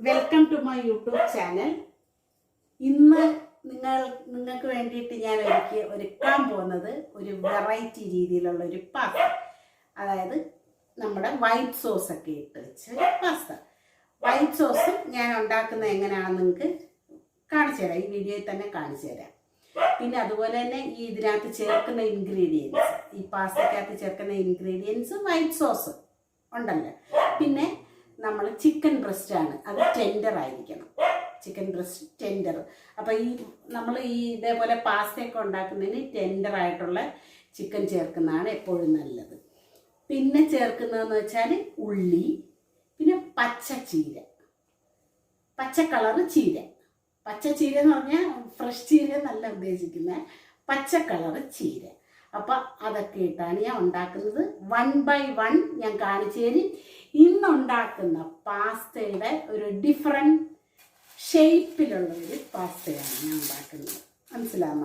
Welcome to my YouTube channel ഇന്ന് നിങ്ങൾ നിങ്ങൾക്ക് വേണ്ടിയിട്ട് ഞാൻ ഒരുക്കി ഒരുക്കാൻ പോകുന്നത് ഒരു വെറൈറ്റി രീതിയിലുള്ള ഒരു പാസ്ത അതായത് നമ്മുടെ വൈറ്റ് സോസ് ഒക്കെ ഇട്ട് വെച്ച പാസ്ത വൈറ്റ് സോസ് ഞാൻ ഉണ്ടാക്കുന്നത് എങ്ങനെയാണെന്ന് നിങ്ങൾക്ക് കാണിച്ചു തരാം. ഈ വീഡിയോയിൽ തന്നെ കാണിച്ചു തരാം. പിന്നെ അതുപോലെ തന്നെ ഈ ഇതിനകത്ത് ചേർക്കുന്ന ഇൻഗ്രീഡിയൻസ് ഈ പാസ്തക്കകത്ത് ചേർക്കുന്ന ഇൻഗ്രീഡിയൻസ് വൈറ്റ് സോസ് ഉണ്ടല്ലോ. പിന്നെ നമ്മൾ ചിക്കൻ ബ്രസ്റ്റ് ആണ്. അത് ടെൻഡർ ആയിരിക്കണം. ചിക്കൻ ബ്രസ്റ്റ് ടെൻഡർ അപ്പോൾ ഈ നമ്മൾ ഈ ഇതേപോലെ പാസ്തയൊക്കെ ഉണ്ടാക്കുന്നതിന് ടെൻഡർ ആയിട്ടുള്ള ചിക്കൻ ചേർക്കുന്നതാണ് എപ്പോഴും നല്ലത്. പിന്നെ ചേർക്കുന്നതെന്ന് വെച്ചാൽ ഉള്ളി പിന്നെ പച്ച ചീര. പച്ച കളറ് ചീര. പച്ച ചീര എന്ന് പറഞ്ഞാൽ ഫ്രഷ് ചീര നല്ല ഉദ്ദേശിക്കുന്നത് പച്ച കളറ് ചീര. അപ്പം അതൊക്കെ ഇട്ടാണ് ഞാൻ ഉണ്ടാക്കുന്നത്. വൺ ബൈ വൺ ഞാൻ കാണിച്ചു തരും. ഇന്നുണ്ടാക്കുന്ന പാസ്തയുടെ ഒരു ഡിഫറെന്റ് ഷേപ്പിലുള്ള ഒരു പാസ്തയാണ് ഞാൻ ഉണ്ടാക്കുന്നത്. മനസ്സിലാമ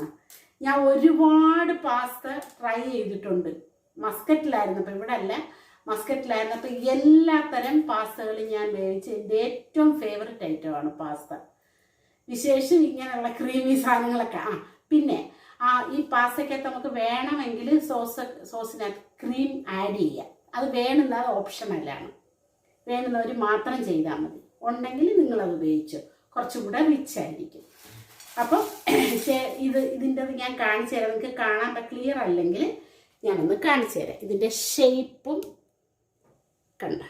ഞാൻ ഒരുപാട് പാസ്ത ട്രൈ ചെയ്തിട്ടുണ്ട്. മസ്കറ്റിലായിരുന്നപ്പോൾ ഇവിടെ അല്ല. മസ്കറ്റിലായിരുന്നപ്പോൾ എല്ലാ തരം പാസ്തകളും ഞാൻ വേവിച്ച് എന്റെ ഏറ്റവും ഫേവററ്റ് ഐറ്റമാണ് പാസ്ത. വിശേഷം ഇങ്ങനെയുള്ള ക്രീമി സാധനങ്ങളൊക്കെ. ആ പിന്നെ ആ ഈ പാസ്തയ്ക്കകത്ത് നമുക്ക് വേണമെങ്കിൽ സോസ് സോസിനകത്ത് ക്രീം ആഡ് ചെയ്യാം. അത് വേണമെന്ന് അത് ഓപ്ഷനല്ലാണ് വേണ്ടുന്നവർ മാത്രം ചെയ്താൽ മതി. ഉണ്ടെങ്കിൽ നിങ്ങളത് ഉപയോഗിച്ചു. കുറച്ചും കൂടെ റിച്ച് ആയിരിക്കും. അപ്പം ഇത് ഇതിന്റെ ഞാൻ കാണിച്ചു തരാം. നിങ്ങൾക്ക് കാണാൻ ക്ലിയർ അല്ലെങ്കിൽ ഞാനൊന്ന് കാണിച്ചു തരാം. ഇതിന്റെ ഷേപ്പും കണ്ട.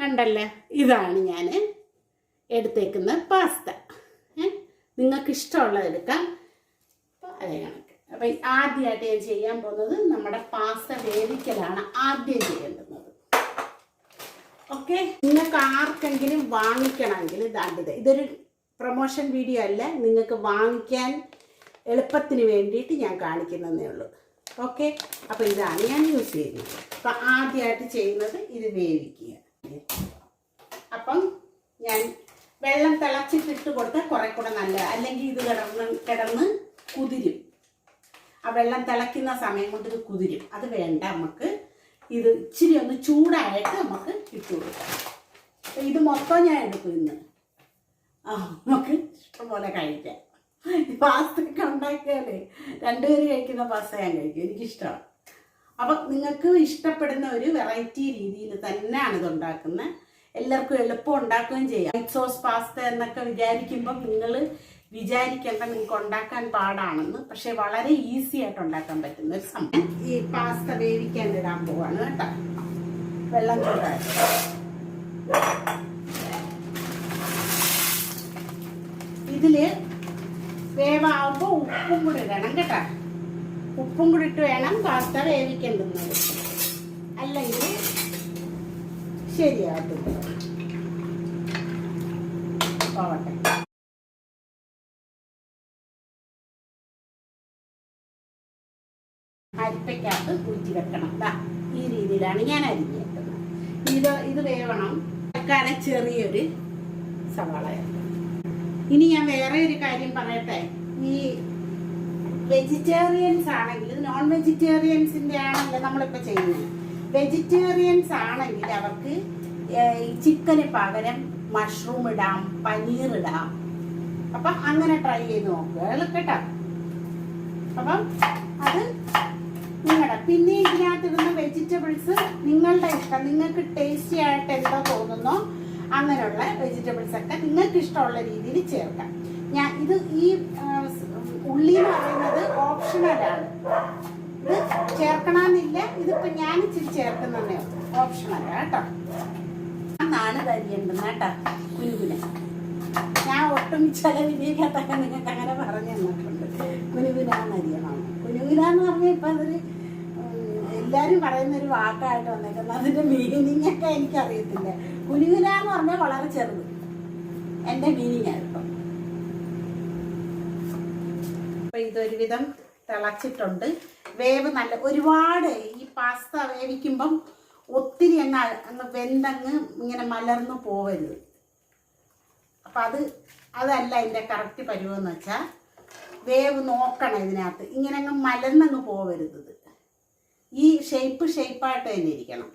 കണ്ടല്ലേ? ഇതാണ് ഞാൻ എടുത്തേക്കുന്ന പാസ്ത നിങ്ങൾക്ക് ഇഷ്ടമുള്ളത് എടുക്കാം. അപ്പോൾ അപ്പം ആദ്യമായിട്ട് ഞാൻ ചെയ്യാൻ പോകുന്നത് നമ്മുടെ പാസ്ത വേവിക്കലാണ് ആദ്യം ചെയ്യേണ്ടുന്നത്. ഓക്കെ നിങ്ങൾക്ക് ആർക്കെങ്കിലും വാങ്ങിക്കണമെങ്കിൽ ഇതാണ്ടിത് ഇതൊരു പ്രൊമോഷൻ വീഡിയോ അല്ല. നിങ്ങൾക്ക് വാങ്ങിക്കാൻ എളുപ്പത്തിന് വേണ്ടിയിട്ട് ഞാൻ കാണിക്കുന്നതേ ഉള്ളൂ. ഓക്കെ അപ്പോൾ ഇതാണ് ഞാൻ യൂസ് ചെയ്യുന്നത്. അപ്പം ആദ്യമായിട്ട് ചെയ്യുന്നത് ഇത് വേവിക്കുക. അപ്പം ഞാൻ വെള്ളം തിളച്ചിട്ടിട്ട് കൊടുത്താൽ കുറെ കൂടെ നല്ലത്. അല്ലെങ്കിൽ ഇത് കിടന്ന് കിടന്ന് കുതിരും. ആ വെള്ളം തിളയ്ക്കുന്ന സമയം കൊണ്ട് ഇത് കുതിരും. അത് വേണ്ട നമുക്ക് ഇത് ഇച്ചിരി ഒന്ന് ചൂടായിട്ട് നമുക്ക് ഇട്ട് കൊടുക്കാം. ഇത് മൊത്തം ഞാൻ എടുക്കും ഇന്ന്. ആ നമുക്ക് ഇഷ്ടംപോലെ കഴിക്കാം. പാസ്തയൊക്കെ ഉണ്ടാക്കിയാലേ രണ്ടുപേര് കഴിക്കുന്ന പാസ്ത ഞാൻ കഴിക്കും. എനിക്കിഷ്ടമാണ്. അപ്പം നിങ്ങൾക്ക് ഇഷ്ടപ്പെടുന്ന ഒരു വെറൈറ്റി രീതിയിൽ തന്നെയാണ് ഇത് ഉണ്ടാക്കുന്നത്. എല്ലാവർക്കും എളുപ്പം ഉണ്ടാക്കുകയും ചെയ്യാം. വൈറ്റ് സോസ് പാസ്ത എന്നൊക്കെ വിചാരിക്കുമ്പോൾ നിങ്ങൾ വിചാരിക്കേണ്ട നിങ്ങൾക്ക് ഉണ്ടാക്കാൻ പാടാണെന്ന്. പക്ഷെ വളരെ ഈസി ആയിട്ട് ഉണ്ടാക്കാൻ പറ്റുന്ന ഒരു സംഭവം. ഈ പാസ്ത വേവിക്കാൻ ഇടാൻ പോവാണ് കേട്ടോ. വെള്ളം ചൂടായി. ഇതിൽ വേവാകുമ്പോൾ ഉപ്പും കൂടി ഇടണം കേട്ടോ. ഉപ്പും കൂടി ഇട്ട് വേണം പാസ്ത വേവിക്കേണ്ടത് അല്ലെങ്കിൽ ശരിയാകത്തില്ല പോവട്ടെ. ഊറ്റി വെക്കണം. ദാ ഈ രീതിയിലാണ് ഞാൻ അരിഞ്ഞ് വെക്കുന്നത് ഇത് ഇത് വേവണം. വെക്കാനെ ചെറിയൊരു സവാള. ഇനി ഞാൻ വേറെ ഒരു കാര്യം പറയട്ടെ. ഈ വെജിറ്റേറിയൻസ് ആണെങ്കിൽ നോൺ വെജിറ്റേറിയൻസിന്റെ ആണല്ലോ നമ്മളിപ്പോൾ ചെയ്യുന്നത്. വെജിറ്റേറിയൻസ് ആണെങ്കിൽ അവർക്ക് ചിക്കന് പകരം മഷ്റൂം ഇടാം പനീർ ഇടാം. അപ്പം അങ്ങനെ ട്രൈ ചെയ്ത് നോക്കുക കേട്ടോ അപ്പം അത് നിങ്ങളുടെ പിന്നെ ഇതിനകത്തിടുന്ന വെജിറ്റബിൾസ് നിങ്ങളുടെ ഇഷ്ടം. നിങ്ങൾക്ക് ടേസ്റ്റി ആയിട്ട് എന്താ തോന്നുന്നോ അങ്ങനെയുള്ള വെജിറ്റബിൾസ് ഒക്കെ നിങ്ങൾക്ക് ഇഷ്ടമുള്ള രീതിയിൽ ചേർക്കാം. ഞാൻ ഇത് ഈ ഉള്ളി എന്ന് പറയുന്നത് ഓപ്ഷണലാണ് ഇത് ചേർക്കണമെന്നില്ല. ഇതിപ്പോ ഞാൻ ഇച്ചിരി ചേർക്കുന്നതേ ഓപ്ഷണല്ല കേട്ടോ. നാണ് തരിയുണ്ടെന്ന് കേട്ടോ കുരുവിനെ ഞാൻ ഒട്ടും ചില വിധിയില്ലാത്തൊക്കെ നിങ്ങൾക്ക് അങ്ങനെ പറഞ്ഞു തന്നിട്ടുണ്ട്. കുനുകുനാന്നരിയണം കുനുകുന എന്ന് പറഞ്ഞാൽ ഇപ്പൊ അതൊരു എല്ലാരും പറയുന്ന ഒരു വാക്കായിട്ട് വന്നേക്കുന്നത് അതിന്റെ മീനിങ് ഒക്കെ എനിക്കറിയത്തില്ല. കുനുകുന എന്ന് പറഞ്ഞാൽ വളരെ ചെറുത്. എന്റെ മീനിങ് ആയിരുന്നു അപ്പൊ ഇതൊരുവിധം തിളച്ചിട്ടുണ്ട്. വേവ് നല്ല ഒരുപാട് ഈ പാസ്ത വേവിക്കുമ്പം ഒത്തിരി എണ്ണ അങ്ങ് വെന്തങ്ങ് ഇങ്ങനെ മലർന്നു പോവരുത്. അപ്പം അത് അതല്ല എന്റെ കറക്റ്റ് പരുവെന്ന് വെച്ചാൽ വേവ് നോക്കണം ഇതിനകത്ത്. ഇങ്ങനെ അങ്ങ് മലർന്നങ്ങ് പോവരുത് ഈ ഷേപ്പ് ഷേപ്പായിട്ട് തന്നെ ഇരിക്കണം.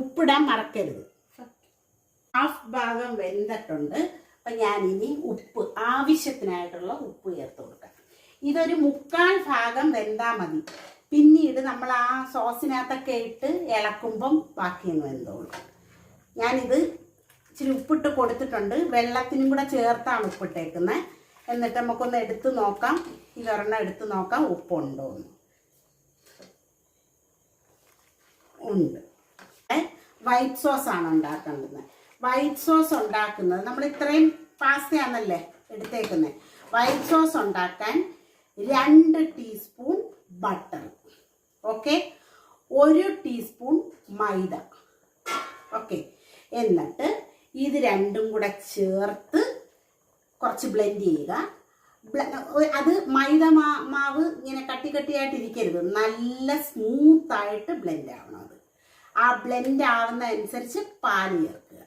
ഉപ്പിടാൻ മറക്കരുത്. ഹാഫ് ഭാഗം വെന്തിട്ടുണ്ട്. അപ്പം ഞാനിനി ഉപ്പ് ആവശ്യത്തിനായിട്ടുള്ള ഉപ്പ് ചേർത്ത് കൊടുക്കാം. ഇതൊരു മുക്കാൽ ഭാഗം വെന്താൽ മതി. പിന്നീട് നമ്മൾ ആ സോസിനകത്തൊക്കെ ഇട്ട് ഇളക്കുമ്പം ബാക്കിയൊന്ന് വെന്തോളൂ. ഞാനിത് ഇച്ചിരി ഉപ്പിട്ട് കൊടുത്തിട്ടുണ്ട്. വെള്ളത്തിനും കൂടെ ചേർത്താണ് ഉപ്പിട്ടേക്കുന്നത്. എന്നിട്ട് നമുക്കൊന്ന് എടുത്ത് നോക്കാം. ഈ ഇതൊരെണ്ണം എടുത്ത് നോക്കാം. ഉപ്പുണ്ടോ എന്ന്. ഉണ്ട്. വൈറ്റ് സോസ് ആണ് ഉണ്ടാക്കേണ്ടത്. വൈറ്റ് സോസ് ഉണ്ടാക്കുന്നത് നമ്മൾ ഇത്രയും പാസ്തയാണല്ലേ എടുത്തേക്കുന്നത് വൈറ്റ് സോസ് ഉണ്ടാക്കാൻ രണ്ട് ടീസ്പൂൺ ബട്ടർ ഓക്കെ ഒരു ടീസ്പൂൺ മൈദ. ഓക്കെ എന്നിട്ട് ഇത് രണ്ടും കൂടെ ചേർത്ത് കുറച്ച് ബ്ലെൻഡ് ചെയ്യുക. അത് മൈദ മാ- മാവ് ഇങ്ങനെ കട്ടി കട്ടിയായിട്ട് ഇരിക്കരുത്. നല്ല സ്മൂത്തായിട്ട് ബ്ലെൻഡ് ആവണം അത്. ആ ബ്ലെൻഡ് ആവുന്ന അനുസരിച്ച് പാൽ ചേർക്കുക.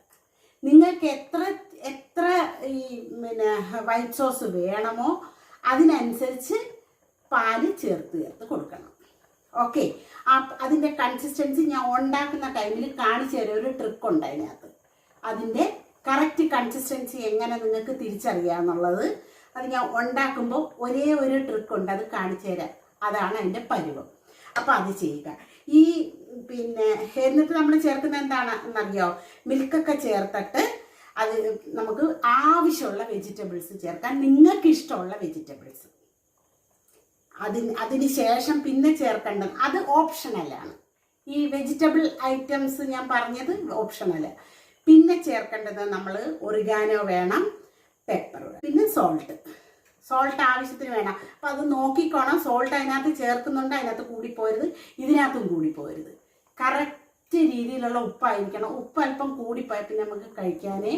നിങ്ങൾക്ക് എത്ര എത്ര ഈ പിന്നെ വൈറ്റ് സോസ് വേണമോ അതിനനുസരിച്ച് പാൽ ചേർത്ത് ചേർത്ത് കൊടുക്കണം. ഓക്കെ ആ അതിന്റെ കൺസിസ്റ്റൻസി ഞാൻ ഉണ്ടാക്കുന്ന ടൈമിൽ കാണിച്ചു തരാം. ഒരു ട്രിക്ക് ഉണ്ട് അതിനകത്ത്. അതിന്റെ കറക്റ്റ് കൺസിസ്റ്റൻസി എങ്ങനെ നിങ്ങൾക്ക് തിരിച്ചറിയാമെന്നുള്ളത് അത് ഞാൻ ഉണ്ടാക്കുമ്പോൾ ഒരേ ഒരു ട്രിക്ക് ഉണ്ട് അത് കാണിച്ചു തരാം. അതാണ് അതിന്റെ പരുവം. അപ്പോൾ അത് ചെയ്യുക. ഈ പിന്നെ എന്നിട്ട് നമ്മൾ ചേർക്കുന്ന എന്താണ് എന്നറിയോ? മിൽക്കൊക്കെ ചേർത്തിട്ട് അത് നമുക്ക് ആവശ്യമുള്ള വെജിറ്റബിൾസ് ചേർക്കാം. നിങ്ങൾക്ക് ഇഷ്ടമുള്ള വെജിറ്റബിൾസ് അതിന് അതിന് ശേഷം പിന്നെ ചേർക്കേണ്ടത് അത് ഓപ്ഷണലാണ് ഈ വെജിറ്റബിൾ ഐറ്റംസ് ഞാൻ പറഞ്ഞത് ഓപ്ഷണൽ പിന്നെ ചേർക്കേണ്ടത് നമ്മൾ ഒറിഗാനോ വേണം പെപ്പർ പിന്നെ സോൾട്ട് സോൾട്ട് ആവശ്യത്തിന് വേണം. അപ്പം അത് നോക്കിക്കോണം. സോൾട്ട് അതിനകത്ത് ചേർക്കുന്നുണ്ട് അതിനകത്ത് കൂടിപ്പോരുത്. ഇതിനകത്തും കൂടിപ്പോരുത്. കറക്റ്റ് രീതിയിലുള്ള ഉപ്പായിരിക്കണം. ഉപ്പ് അല്പം കൂടിപ്പോയാൽ പിന്നെ നമുക്ക് കഴിക്കാനേ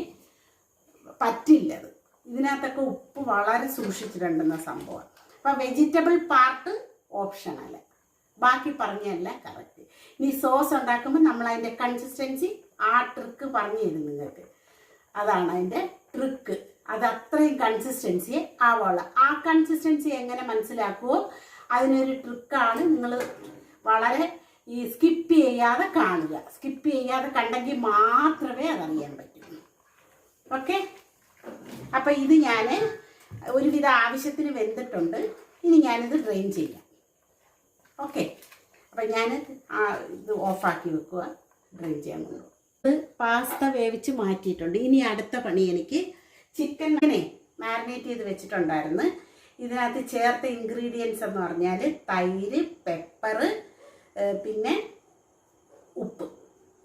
പറ്റില്ലത് ഇതിനകത്തൊക്കെ ഉപ്പ് വളരെ സൂക്ഷിച്ചിട്ടുണ്ടെന്ന സംഭവം അപ്പം വെജിറ്റബിൾ പാർട്ട് ഓപ്ഷണൽ ബാക്കി പറഞ്ഞല്ല കറക്റ്റ് ഇനി സോസ് ഉണ്ടാക്കുമ്പോൾ നമ്മൾ അതിന്റെ കൺസിസ്റ്റൻസി ആ ട്രിക്ക് പറഞ്ഞു തരും നിങ്ങൾക്ക്. അതാണ് അതിന്റെ ട്രിക്ക് അത് അത്രയും കൺസിസ്റ്റൻസി ആവുള്ളൂ ആ കൺസിസ്റ്റൻസി എങ്ങനെ മനസ്സിലാക്കുമോ അതിനൊരു ട്രിക്കാണ് നിങ്ങൾ വളരെ ഈ സ്കിപ്പ് ചെയ്യാതെ കാണുക. സ്കിപ്പ് ചെയ്യാതെ കണ്ടെങ്കിൽ മാത്രമേ അതറിയാൻ പറ്റൂ. ഓക്കെ അപ്പം ഇത് ഞാൻ ഒരുവിധ ആവശ്യത്തിന് വെന്തിട്ടുണ്ട്. ഇനി ഞാനിത് ഡ്രെയിൻ ചെയ്യാം. ഓക്കെ അപ്പം ഞാൻ ഇത് ഓഫാക്കി വെക്കുക. ഡ്രെയിൻ ചെയ്യാൻ കൊണ്ടു പാസ്ത വേവിച്ച് മാറ്റിയിട്ടുണ്ട്. ഇനി അടുത്ത പണി എനിക്ക് ചിക്കൻ അങ്ങനെ മാരിനേറ്റ് ചെയ്ത് വെച്ചിട്ടുണ്ടായിരുന്നു. ഇതിനകത്ത് ചേർത്ത ഇൻഗ്രീഡിയൻസ് എന്ന് പറഞ്ഞാൽ തൈര് പെപ്പർ പിന്നെ ഉപ്പ്.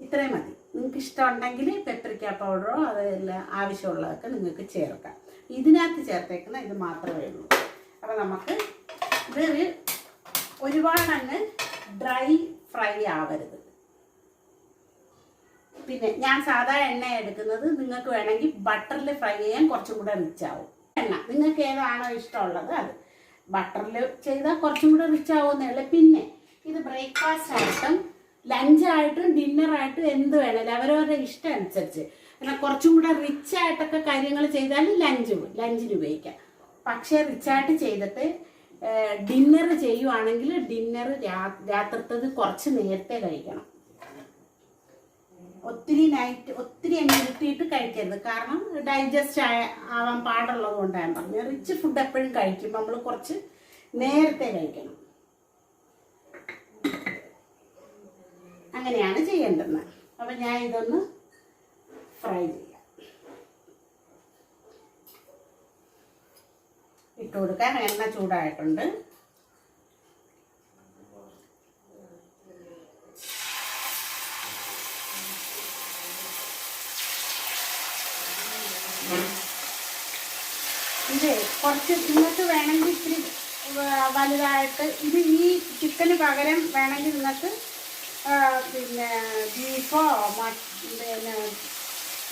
ഇത്രയും മതി. നിങ്ങൾക്ക് ഇഷ്ടമുണ്ടെങ്കിൽ പെപ്പറിക്ക പൗഡറോ അതെല്ലാം ആവശ്യമുള്ളതൊക്കെ നിങ്ങൾക്ക് ചേർക്കാം. ഇതിനകത്ത് ചേർത്തേക്കുന്ന ഇത് മാത്രമേ ഉള്ളൂ. അപ്പോൾ നമുക്ക് ഇതൊരു ഒരുപാട് അങ്ങ് ഡ്രൈ ഫ്രൈ ആവരുത്. പിന്നെ ഞാൻ സാധാ എണ്ണ എടുക്കുന്നത് നിങ്ങൾക്ക് വേണമെങ്കിൽ ബട്ടറിൽ ഫ്രൈ ചെയ്യാൻ കുറച്ചും കൂടെ റിച്ച് ആവും. എണ്ണ. നിങ്ങൾക്ക് ഏതാണോ ഇഷ്ടമുള്ളത് അത്. ബട്ടറിൽ ചെയ്താൽ കുറച്ചും കൂടെ ആവും ഉള്ളൂ. പിന്നെ ഇത് ബ്രേക്ക്ഫാസ്റ്റ് ആയിട്ടും ലഞ്ചായിട്ടും ഡിന്നറായിട്ടും എന്ത് വേണമല്ലോ അവരവരുടെ ഇഷ്ടം അനുസരിച്ച്. പിന്നെ കുറച്ചും കൂടെ റിച്ച് ആയിട്ടൊക്കെ കാര്യങ്ങൾ ചെയ്താൽ ലഞ്ച് ലഞ്ചിന് ഉപയോഗിക്കാം. പക്ഷേ റിച്ചായിട്ട് ചെയ്തിട്ട് ഡിന്നർ ചെയ്യുവാണെങ്കിൽ ഡിന്നർ രാത്രിത്തത് കുറച്ച് നേരത്തെ കഴിക്കണം. ഒത്തിരി നൈറ്റ് ഒത്തിരി അങ്ങ് കഴിക്കരുത്. കാരണം ഡൈജസ്റ്റ് ആയ ആവാൻ പാടുള്ളത് കൊണ്ടാണ്. പറഞ്ഞത് റിച്ച് ഫുഡ് എപ്പോഴും കഴിക്കുമ്പോൾ നമ്മൾ കുറച്ച് നേരത്തെ കഴിക്കണം. അങ്ങനെയാണ് ചെയ്യേണ്ടത്. അപ്പം ഞാൻ ഇതൊന്ന് ഫ്രൈ ചെയ്യാം. ഇട്ട് കൊടുക്കാൻ എണ്ണ ചൂടായിട്ടുണ്ട് ഇത് കുറച്ച് നിങ്ങൾക്ക് വേണമെങ്കിൽ ഇത്തിരി വലുതായിട്ട്. ഇത് ഈ ചിക്കന് പകരം വേണമെങ്കിൽ നിങ്ങൾക്ക് പിന്നെ ബീഫോ പിന്നെ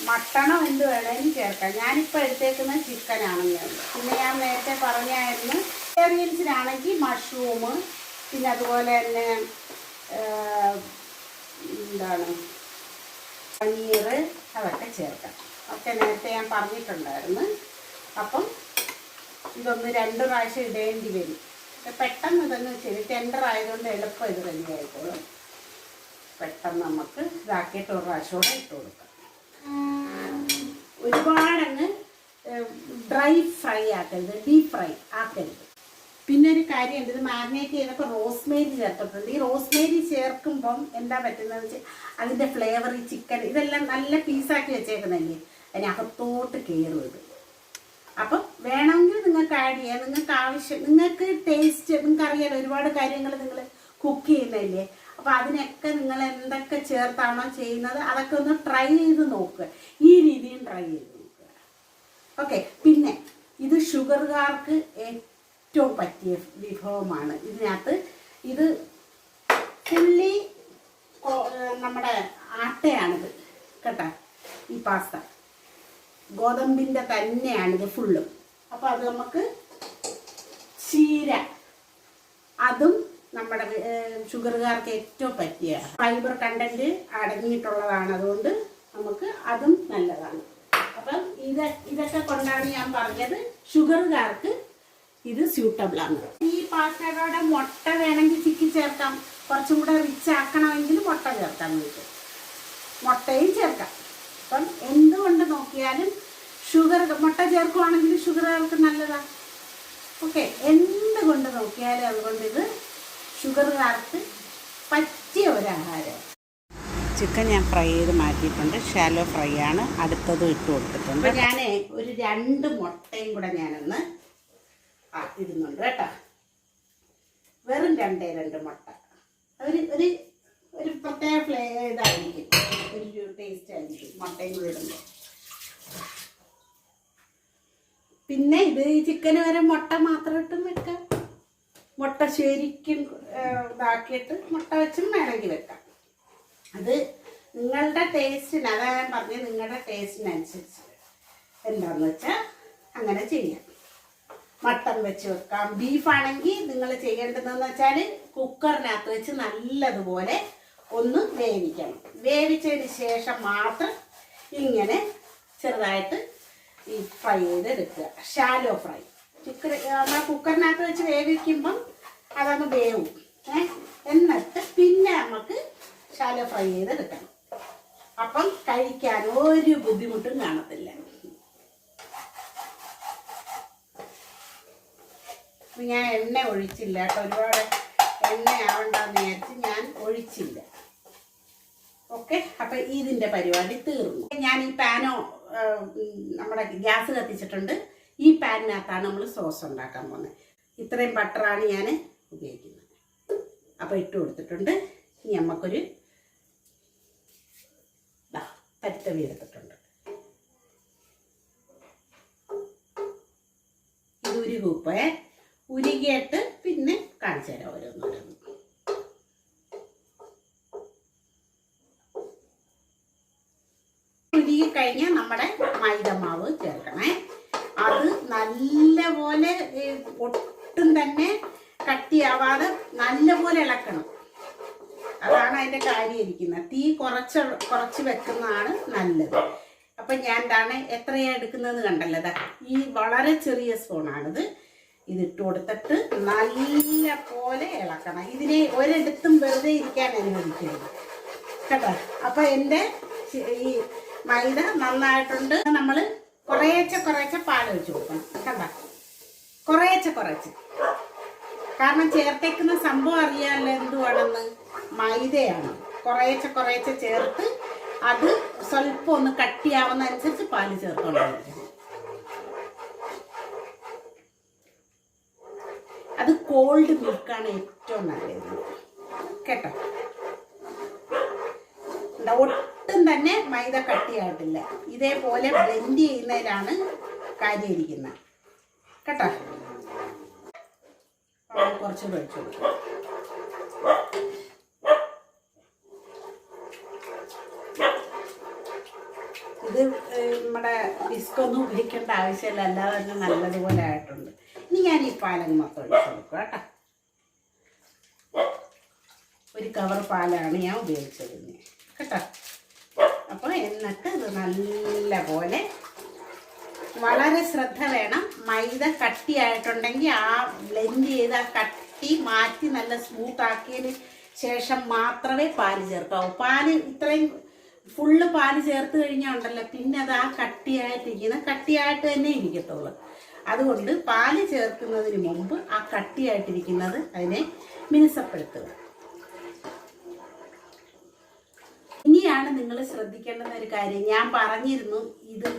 മട്ടണോ എന്ത് വേണമെങ്കിലും ചേർക്കാം. ഞാനിപ്പോൾ എടുത്തേക്കുന്നത് ചിക്കനാണെന്ന് പിന്നെ ഞാൻ നേരത്തെ പറഞ്ഞായിരുന്നു വെജിറ്റേറിയൻസിനാണെങ്കിൽ മഷ്റൂം പിന്നെ അതുപോലെ തന്നെ എന്താണ് പനീർ അതൊക്കെ ചേർക്കാം. ഒക്കെ നേരത്തെ ഞാൻ പറഞ്ഞിട്ടുണ്ടായിരുന്നു. അപ്പം ഇതൊന്ന് രണ്ട് പ്രാവശ്യം ഇടേണ്ടി വരും. പെട്ടെന്ന് ഇതൊന്ന് ശരി ടെൻഡർ ആയതുകൊണ്ട് എളുപ്പം ഇത് റെഡി ആയിക്കോളും. പെട്ടെന്ന് നമുക്ക് ഇതാക്കിയിട്ട് ഒരു പ്രാവശ്യം ഇട്ട് കൊടുക്കാം. ഒരുപാടങ്ങ് ഡ്രൈ ഫ്രൈ ആക്കരുത് ഡീപ് ഫ്രൈ ആക്കരുത്. പിന്നെ ഒരു കാര്യമുണ്ട് ഇത് മാരിനേറ്റ് ചെയ്തപ്പോൾ റോസ്മേരി ചേർത്തിട്ടുണ്ട്. ഈ റോസ്മേരി ചേർക്കുമ്പം എന്താ പറ്റുന്നത് വെച്ചാൽ അതിന്റെ ഫ്ലേവർ ഈ ചിക്കൻ ഇതെല്ലാം നല്ല പീസാക്കി വെച്ചേക്കുന്നതല്ലേ? അതിനകത്തോട്ട് കയറും ഇത്. അപ്പം വേണമെങ്കിൽ നിങ്ങൾക്ക് ആഡ് ചെയ്യാം. നിങ്ങൾക്ക് ആവശ്യം നിങ്ങൾക്ക് ടേസ്റ്റ് നിങ്ങൾക്ക് അറിയാലോ ഒരുപാട് കാര്യങ്ങൾ നിങ്ങൾ കുക്ക് ചെയ്യുന്നതല്ലേ? അപ്പം അതിനൊക്കെ നിങ്ങൾ എന്തൊക്കെ ചേർത്താണോ ചെയ്യുന്നത് അതൊക്കെ ഒന്ന് ട്രൈ ചെയ്ത് നോക്കുക ഈ രീതിയും ട്രൈ ചെയ്ത് നോക്കുക ഓക്കെ പിന്നെ ഇത് ഷുഗറുകാർക്ക് ഏറ്റവും പറ്റിയ വിഭവമാണ്. ഇതിനകത്ത് ഇത് ഫുള്ളി നമ്മുടെ ആട്ടയാണിത്. കേട്ടോ? ഈ പാസ്ത ഗോതമ്പിന്റെ തന്നെയാണിത് ഫുള്ളും അപ്പോൾ അത് നമുക്ക് ചീര. അതും നമ്മുടെ ഷുഗറുകാർക്ക് ഏറ്റവും പറ്റിയ ഫൈബർ കണ്ടന്റ് അടങ്ങിയിട്ടുള്ളതാണ്. അതുകൊണ്ട് നമുക്ക് അതും നല്ലതാണ്. അപ്പം ഇത് ഇതൊക്കെ കൊണ്ടാണ് ഞാൻ പറഞ്ഞത് ഷുഗറുകാർക്ക് ഇത് സ്യൂട്ടബിൾ ആണ്. ഈ പാസ്തയുടെ മുട്ട വേണമെങ്കിൽ ചിക്കി ചേർക്കാം. കുറച്ചും കൂടെ റിച്ച് ആക്കണമെങ്കിൽ മുട്ട ചേർക്കാം നിങ്ങൾക്ക്. മുട്ടയും ചേർക്കാം. അപ്പം എന്തുകൊണ്ട് നോക്കിയാലും ഷുഗർ മുട്ട ചേർക്കുവാണെങ്കിൽ ഷുഗർ അവർക്ക് നല്ലതാണ് ഓക്കെ എന്തുകൊണ്ട് നോക്കിയാലും അതുകൊണ്ട് ഇത് ഷുഗറുകാർക്ക് പറ്റിയ ഒരാഹാരം ചിക്കൻ ഞാൻ ഫ്രൈ ചെയ്ത് മാറ്റിയിട്ടുണ്ട്. ഷാലോ ഫ്രൈ ആണ്. അടുത്തത് ഇട്ട് കൊടുത്തിട്ടുണ്ട്. ഞാൻ ഒരു രണ്ട് മുട്ടയും കൂടെ ഞാനൊന്ന് ഇടുന്നുണ്ട് കേട്ടോ. വെറും രണ്ടേ രണ്ട് മുട്ട. ഒരു ഒരു ഒരു പ്രത്യേക ഫ്ലേ ഇതായിരിക്കും. ഒരു ടേസ്റ്റ് ആയിരിക്കും. മുട്ടയും കൂടെ ഇടുമ്പോൾ പിന്നെ ഇത് ചിക്കൻ വരെ മുട്ട മാത്രം ഇട്ടും വെക്കാം. മുട്ട ശരിക്കും ഇതാക്കിയിട്ട് മുട്ട വെച്ചും വേണമെങ്കിൽ വെക്കാം. അത് നിങ്ങളുടെ ടേസ്റ്റിന് അതാ ഞാൻ പറഞ്ഞത് നിങ്ങളുടെ ടേസ്റ്റിനനുസരിച്ച് എന്താന്ന് വെച്ചാൽ അങ്ങനെ ചെയ്യാം. മട്ടൺ വെച്ച് വെക്കാം. ബീഫാണെങ്കിൽ നിങ്ങൾ ചെയ്യേണ്ടതെന്ന് വെച്ചാൽ കുക്കറിനകത്ത് വെച്ച് നല്ലതുപോലെ ഒന്ന് വേവിക്കണം. വേവിച്ചതിന് ശേഷം മാത്രം ഇങ്ങനെ ചെറുതായിട്ട് ഈ ഫ്രൈ ചെയ്തെടുക്കുക. ഷാലോ ഫ്രൈ കുക്കർ നമ്മൾ കുക്കറിനകത്ത് വെച്ച് വേവിക്കുമ്പം അതങ്ങ് വേവും. ഏ? എന്നിട്ട് പിന്നെ നമുക്ക് ഷാലോ ഫ്രൈ ചെയ്തെടുക്കണം. അപ്പം കഴിക്കാൻ ഒരു ബുദ്ധിമുട്ടും കാണത്തില്ല. ഞാൻ എണ്ണ ഒഴിച്ചില്ല കേട്ടോ. ഒരുപാട് എണ്ണ ആവണ്ടെന്ന് വിചാരിച്ച് ഞാൻ ഒഴിച്ചില്ല. ഓക്കെ അപ്പൊ ഇതിന്റെ പരിപാടി തീർന്നു. ഞാൻ ഈ പാനോ നമ്മുടെ ഗ്യാസ് കത്തിച്ചിട്ടുണ്ട്. ഈ പാനിനകത്താണ് നമ്മൾ സോസ് ഉണ്ടാക്കാൻ പോകുന്നത്. ഇത്രയും ബട്ടറാണ് ഞാൻ ഉപയോഗിക്കുന്നത്. അപ്പൊ ഇട്ട് കൊടുത്തിട്ടുണ്ട്. ഇനി നമുക്കൊരു ദാ, തരിത്തവി എടുത്തിട്ടുണ്ട്. ഇത് ഉരുകൂപ്പേ ഉരുകിയിട്ട് പിന്നെ കാണിച്ചു തരാം ഓരോന്നോരോന്ന്. ഉരുകി കഴിഞ്ഞ് നമ്മുടെ മൈദമാവ് ചേർക്കണേ. അത് നല്ല പോലെ ഒട്ടും തന്നെ കട്ടിയാവാതെ നല്ലപോലെ ഇളക്കണം. അതാണ് അതിന്റെ കാര്യം ഇരിക്കുന്നത്. തീ കുറച്ച് കുറച്ച് വെക്കുന്നതാണ് നല്ലത്. അപ്പൊ ഞാൻ എന്താണ് എത്രയാ എടുക്കുന്നത് കണ്ടല്ലോ. ഈ വളരെ ചെറിയ സ്പൂണാണിത്. ഇത് ഇട്ട് കൊടുത്തിട്ട് നല്ല പോലെ ഇളക്കണം. ഇതിനെ ഒരിടത്തും വെറുതെ ഇരിക്കാൻ അനുവദിക്കരുത്. കേട്ടോ? അപ്പൊ എന്റെ ഈ മൈദ നന്നായിട്ടുണ്ട്. നമ്മൾ കുറേച്ചെ കുറേച്ചെ പാൽ ഒഴിച്ചു കൊടുക്കണം. കണ്ട? കുറേച്ചെ കുറേശ്ശെ കാരണം ചേർത്തേക്കുന്ന സംഭവം അറിയാമല്ലോ എന്തുവാണെന്ന്? മൈദയാണ്. കുറേച്ചെ കുറേച്ചെ ചേർത്ത് അത് സ്വല്പം ഒന്ന് കട്ടിയാവുന്ന അനുസരിച്ച് പാൽ ചേർത്തോണ്ടിരിക്കണം. അത് കോൾഡ് മിൽക്കാണ് ഏറ്റവും നല്ലത്. കേട്ടോ? എന്താ ഒട്ടും തന്നെ മൈദ കട്ടിയായിട്ടില്ല. ഇതേപോലെ ബ്ലെൻഡ് ചെയ്യുന്നതിലാണ് കാര്യം ഇരിക്കുന്നത് കേട്ടോ കുറച്ച് കഴിച്ചു ഇത് നമ്മുടെ ബിസ്ക്കൊന്നും ഉപയോഗിക്കേണ്ട ആവശ്യമില്ല. അല്ലാതെ തന്നെ നല്ലതുപോലെ ആയിട്ടുണ്ട്. ഇനി ഞാൻ ഈ പാലങ്ങ് മൊത്തം ഒഴിച്ചു കൊടുക്കും കേട്ടോ. ഒരു കവർ പാലാണ് ഞാൻ ഉപയോഗിച്ചത് കേട്ടോ? അപ്പോൾ എന്നിട്ട് ഇത് നല്ല പോലെ വളരെ ശ്രദ്ധ വേണം. മൈദ കട്ടിയായിട്ടുണ്ടെങ്കിൽ ആ ബ്ലെൻഡ് ചെയ്ത് ആ കട്ടി മാറ്റി നല്ല സ്മൂത്ത് ആക്കിയതിന് ശേഷം മാത്രമേ പാൽ ചേർക്കാവൂ. പാൽ ഇത്രയും ഫുള്ള് പാൽ ചേർത്ത് കഴിഞ്ഞാൽ ഉണ്ടല്ലോ പിന്നെ അത് ആ കട്ടിയായിട്ടിരിക്കുന്ന കട്ടിയായിട്ട് തന്നെ ഇരിക്കത്തുള്ളൂ. അതുകൊണ്ട് പാൽ ചേർക്കുന്നതിന് മുമ്പ് ആ കട്ടിയായിട്ടിരിക്കുന്നത് അതിനെ മിനുസപ്പെടുത്തുക. ഇനിയാണ് നിങ്ങൾ ശ്രദ്ധിക്കേണ്ടുന്ന ഒരു കാര്യം. ഞാൻ പറഞ്ഞിരുന്നു ഇത്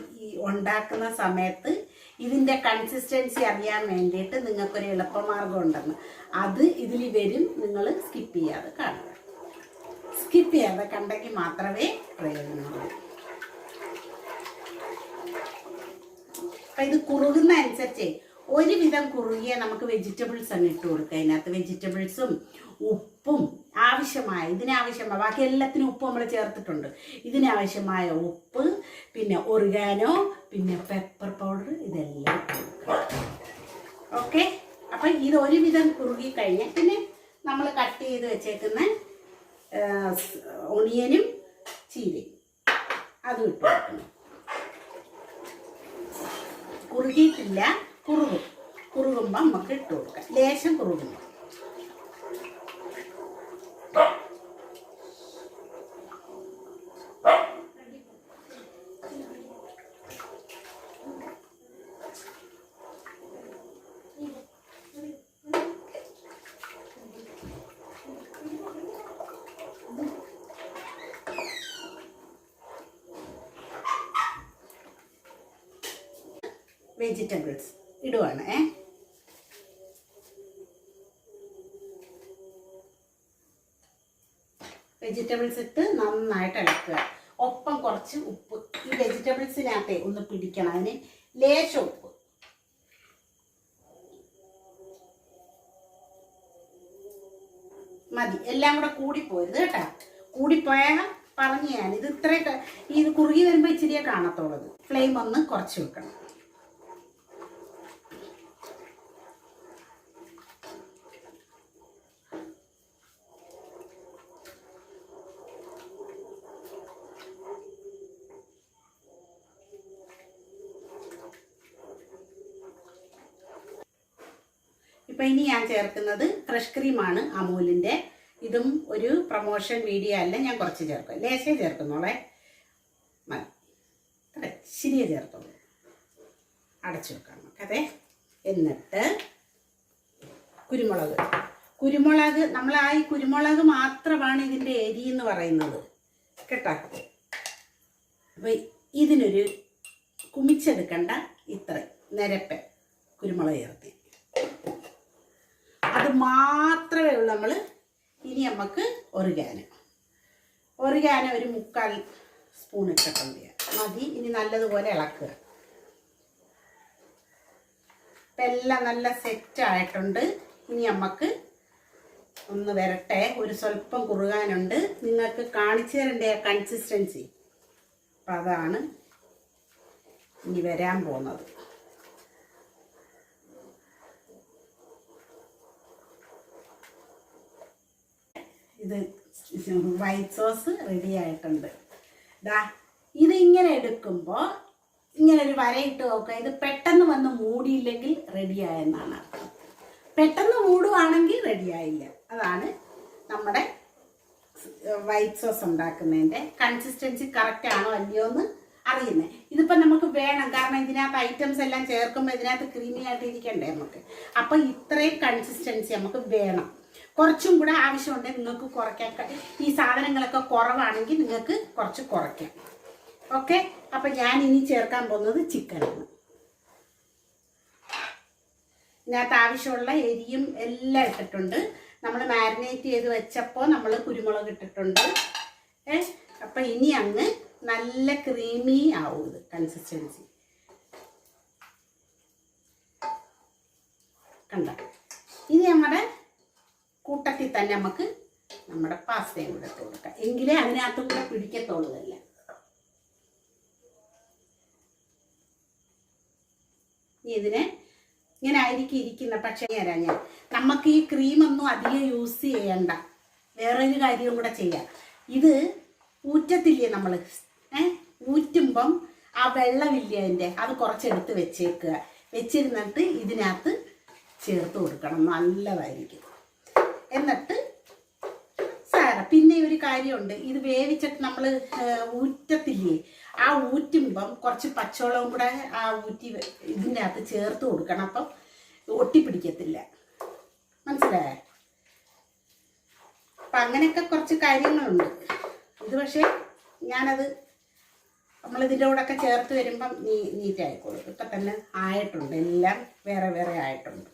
ഉണ്ടാക്കുന്ന സമയത്ത് ഇതിന്റെ കൺസിസ്റ്റൻസി അറിയാൻ വേണ്ടിയിട്ട് നിങ്ങൾക്കൊരു എളുപ്പമാർഗം ഉണ്ടെന്ന്. അത് ഇതിൽ വരും നിങ്ങൾ സ്കിപ്പ് ചെയ്യാതെ കാണുക. സ്കിപ്പ് ചെയ്യാതെ കണ്ടെങ്കിൽ മാത്രമേ പ്രയോജനമുള്ളൂ. അപ്പം ഇത് കുറുകുന്ന അനുസരിച്ച് ഒരുവിധം കുറുകിയ നമുക്ക് വെജിറ്റബിൾസ് ആണ് ഇട്ട് കൊടുക്കുക. അതിനകത്ത് വെജിറ്റബിൾസും ഉപ്പും ആവശ്യമായ ഇതിനാവശ്യമായ ബാക്കി എല്ലാത്തിനും ഉപ്പ് നമ്മൾ ചേർത്തിട്ടുണ്ട്. ഇതിനാവശ്യമായ ഉപ്പ് പിന്നെ ഒറിഗാനോ പിന്നെ പെപ്പർ പൗഡർ ഇതെല്ലാം. ഓക്കെ അപ്പം ഇത് ഒരുവിധം കുറുകി കഴിഞ്ഞ് പിന്നെ നമ്മൾ കട്ട് ചെയ്ത് വെച്ചേക്കുന്ന ഒണിയനും ചീരയും. അതും ഇട്ട് വെക്കണം കുറുകിയിട്ടില്ല കുറുകും. കുറുകുമ്പോൾ നമുക്ക് ഇട്ട് കൊടുക്കാം. ലേശം കുറുകുമ്പോൾ വെജിറ്റബിൾസ് ഇടുവാണ് ഏ വെജിറ്റബിൾസ് ഇട്ട് നന്നായിട്ട് ഇളക്കുക ഒപ്പം കുറച്ച് ഉപ്പ്. ഈ വെജിറ്റബിൾസിനകത്തെ ഒന്ന് പിടിക്കണം. അതിന് ലേശം ഉപ്പ്. മതി. എല്ലാം കൂടെ കൂടിപ്പോയത് കേട്ടാ. കൂടിപ്പോയാൽ പറഞ്ഞു ഞാൻ. ഇത് ഇത്രയൊക്കെ ഈ കുറുകി വരുമ്പോൾ ഇച്ചിരിയെ കാണത്തുള്ളത് ഫ്ലെയിം ഒന്ന് കുറച്ച് വെക്കണം ഇപ്പൊ ഇനി ഞാൻ ചേർക്കുന്നത് ഫ്രഷ് ക്രീമാണ് അമൂലിന്റെ ഇതും ഒരു പ്രൊമോഷൻ വീഡിയോ അല്ല ഞാൻ കുറച്ച് ചേർക്കും. ലേശേ ചേർക്കുന്നോളെ ഇച്ചിരിയെ ചേർത്തോളൂ അടച്ചു വെക്കാം നമുക്കതെ എന്നിട്ട് കുരുമുളക്. കുരുമുളക് നമ്മൾ ആ ഈ കുരുമുളക് മാത്രമാണ് ഇതിന്റെ എരി എന്ന് പറയുന്നത്. കേട്ടോ? അപ്പോൾ ഇതിനൊരു കുമിച്ചെടുക്കണ്ട ഇത്ര നിരപ്പ്. കുരുമുളക് ചേർത്തി. അത് മാത്രമേ ഉള്ളൂ നമ്മൾ ഇനി നമുക്ക് ഒറിഗാനോ ഒറിഗാനോ ഒരു മുക്കാൽ സ്പൂൺ ഇട്ടിട്ടുണ്ട് മതി ഇനി നല്ലതുപോലെ ഇളക്കുക. ഇപ്പം എല്ലാം നല്ല സെറ്റ് ആയിട്ടുണ്ട്. ഇനി നമുക്ക് ഒന്ന് വരട്ടെ. ഒരു സ്വല്പം കുറുകാനുണ്ട്. നിങ്ങൾക്ക് കാണിച്ചു തരേണ്ട കൺസിസ്റ്റൻസി അപ്പം അതാണ് ഇനി വരാൻ പോകുന്നത്. ഇത് വൈറ്റ് സോസ് റെഡി ആയിട്ടുണ്ട്. ദാ ഇത് ഇങ്ങനെ എടുക്കുമ്പോൾ ഇങ്ങനെ ഒരു വരയിട്ട് നോക്കുക. ഇത് പെട്ടെന്ന് വന്ന് മൂടിയില്ലെങ്കിൽ റെഡിയായെന്നാണ് അർത്ഥം. പെട്ടെന്ന് മൂടുവാണെങ്കിൽ റെഡിയായില്ല അതാണ് നമ്മുടെ വൈറ്റ് സോസ് ഉണ്ടാക്കുന്നതിന്റെ കൺസിസ്റ്റൻസി കറക്റ്റ് ആണോ അല്ലയോ എന്ന് അറിയുന്നത്. ഇതിപ്പോൾ നമുക്ക് വേണം. കാരണം ഇതിനകത്ത് ഐറ്റംസ് എല്ലാം ചേർക്കുമ്പോൾ ഇതിനകത്ത് ക്രീമി ആയിട്ട് ഇരിക്കണ്ടേ നമുക്ക്. അപ്പോൾ ഇത്രയും കൺസിസ്റ്റൻസി നമുക്ക് വേണം. കുറച്ചും കൂടെ ആവശ്യമുണ്ടെങ്കിൽ നിങ്ങൾക്ക് കുറയ്ക്കാൻ ഈ സാധനങ്ങളൊക്കെ കുറവാണെങ്കിൽ നിങ്ങൾക്ക് കുറച്ച് കുറയ്ക്കാം. ഓക്കെ അപ്പം ഞാൻ ഇനി ചേർക്കാൻ പോകുന്നത് ചിക്കനാണ് ഇതിനകത്ത് ആവശ്യമുള്ള എരിയും എല്ലാം ഇട്ടിട്ടുണ്ട്. നമ്മൾ മാരിനേറ്റ് ചെയ്ത് വെച്ചപ്പോൾ നമ്മൾ കുരുമുളക് ഇട്ടിട്ടുണ്ട്. ഏ? അപ്പം ഇനി അങ്ങ് നല്ല ക്രീമി ആവും കൺസിസ്റ്റൻസി കണ്ട? ഇനി നമ്മുടെ കൂട്ടത്തിൽ തന്നെ നമുക്ക് നമ്മുടെ പാസ്തയും കൂടെ ഇട്ട് എങ്കിലേ അതിനകത്ത് കൂടെ പിടിക്കത്തുള്ളതല്ല. ഇതിനെ ഇങ്ങനെ ആയിരിക്കും ഇരിക്കുന്ന പക്ഷേ തരാം ഞാൻ. നമുക്ക് ഈ ക്രീമൊന്നും അധികം യൂസ് ചെയ്യണ്ട. വേറൊരു കാര്യവും കൂടെ ചെയ്യാം. ഇത് ഊറ്റത്തില്ലേ നമ്മൾ ഏ? ഊറ്റുമ്പം ആ വെള്ളമില്ലേ അതിന്റെ അത് കുറച്ചെടുത്ത് വെച്ചേക്കുക. വെച്ചിരുന്നിട്ട് ഇതിനകത്ത് ചേർത്ത് കൊടുക്കണം. നല്ലതായിരിക്കും. എന്നിട്ട് സാര പിന്നെ ഒരു കാര്യമുണ്ട്. ഇത് വേവിച്ചിട്ട് നമ്മൾ ഊറ്റത്തില്ലേ? ആ ഊറ്റുമ്പം കുറച്ച് പച്ചവെള്ളവും കൂടെ ആ ഊറ്റി ഇതിന്റെ അകത്ത് ചേർത്ത് കൊടുക്കണം. അപ്പം ഒട്ടിപ്പിടിക്കത്തില്ല. മനസ്സിലായേ? അപ്പം അങ്ങനെയൊക്കെ കുറച്ച് കാര്യങ്ങളുണ്ട്. ഇത് പക്ഷേ ഞാനത് നമ്മളിതിന്റെ കൂടെ ഒക്കെ ചേർത്ത് വരുമ്പം നീ നീറ്റായിക്കോളും. ഇപ്പം തന്നെ ആയിട്ടുണ്ട്. എല്ലാം വേറെ വേറെ ആയിട്ടുണ്ട്.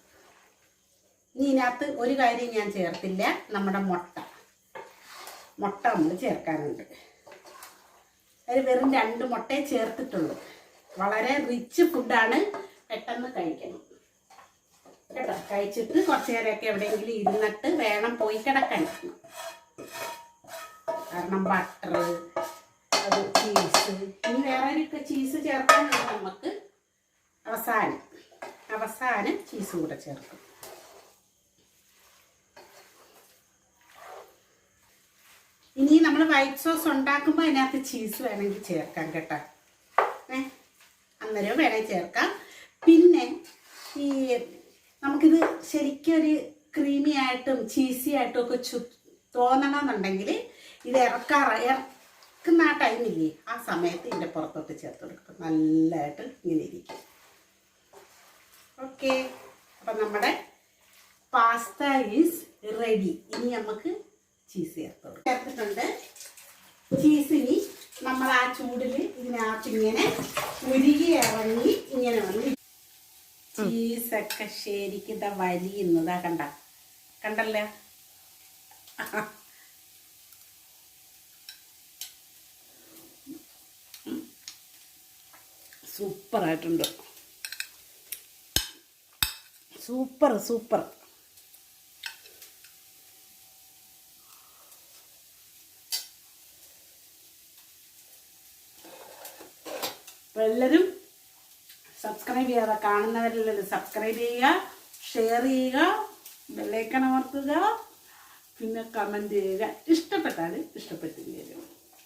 ഇനി ഇതിനകത്ത് ഒരു കാര്യം ഞാൻ ചേർത്തില്ല. നമ്മുടെ മുട്ട. മുട്ട നമ്മൾ ചേർക്കാനുണ്ട് അതിൽ വെറും രണ്ട് മുട്ടയെ ചേർത്തിട്ടുള്ളൂ. വളരെ റിച്ച് ഫുഡാണ് പെട്ടെന്ന് കഴിക്കണം. കേട്ടോ? കഴിച്ചിട്ട് കുറച്ച് നേരമൊക്കെ എവിടെയെങ്കിലും ഇരുന്നിട്ട് വേണം പോയി കിടക്കാൻ. കാരണം ബട്ടർ അത് ചീസ് ഇനി വേറെ ഒരു ചീസ് ചേർക്കാനുണ്ട് നമുക്ക് അവസാനം. അവസാനം ചീസ് കൂടെ ചേർക്കും. ഇനി നമ്മൾ വൈറ്റ് സോസ് ഉണ്ടാക്കുമ്പോൾ അതിനകത്ത് ചീസ് വേണമെങ്കിൽ ചേർക്കാം കേട്ടോ. ഏ അന്നേരം വേണമെങ്കിൽ ചേർക്കാം. പിന്നെ ഈ നമുക്കിത് ശരിക്കും ഒരു ക്രീമി ആയിട്ടും ചീസി ആയിട്ടും ഒക്കെ ചു തോന്നണമെന്നുണ്ടെങ്കിൽ ഇത് ഇറക്കാറ ഇറക്കുന്ന ആ ടൈമില്ലേ ആ സമയത്ത് ഇതിന്റെ പുറത്തോട്ട് ചേർത്ത് കൊടുക്കും. നല്ലതായിട്ട് ഇങ്ങനെ ഇരിക്കും. ഓക്കെ അപ്പം നമ്മുടെ പാസ്ത ഈസ് റെഡി ഇനി നമുക്ക് ചീസ് ചേർത്ത് കൊടുക്കാം ചേർത്തിട്ടുണ്ട്. ചീസ് ഇനി നമ്മൾ ആ ചൂടിൽ ഇതിനകത്ത് ഇങ്ങനെ ഉരുകി ഇറങ്ങി ഇങ്ങനെ വന്ന് ചീസൊക്കെ ശരിക്കും ഇതാ വലിയുന്നതാ കണ്ട. കണ്ടല്ല? സൂപ്പറായിട്ടുണ്ട്. Super super. എല്ലാവരും സബ്സ്ക്രൈബ് ചെയ്യാതെ കാണുന്നവരെല്ലാം സബ്സ്ക്രൈബ് ചെയ്യുക ഷെയർ ചെയ്യുക ബെല്ലൈക്കൺ അമർത്തുക പിന്നെ കമന്റ് ചെയ്യുക. ഇഷ്ടപ്പെട്ടാൽ ഇഷ്ടപ്പെട്ടില്ലേ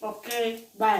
ഓക്കെ ബൈ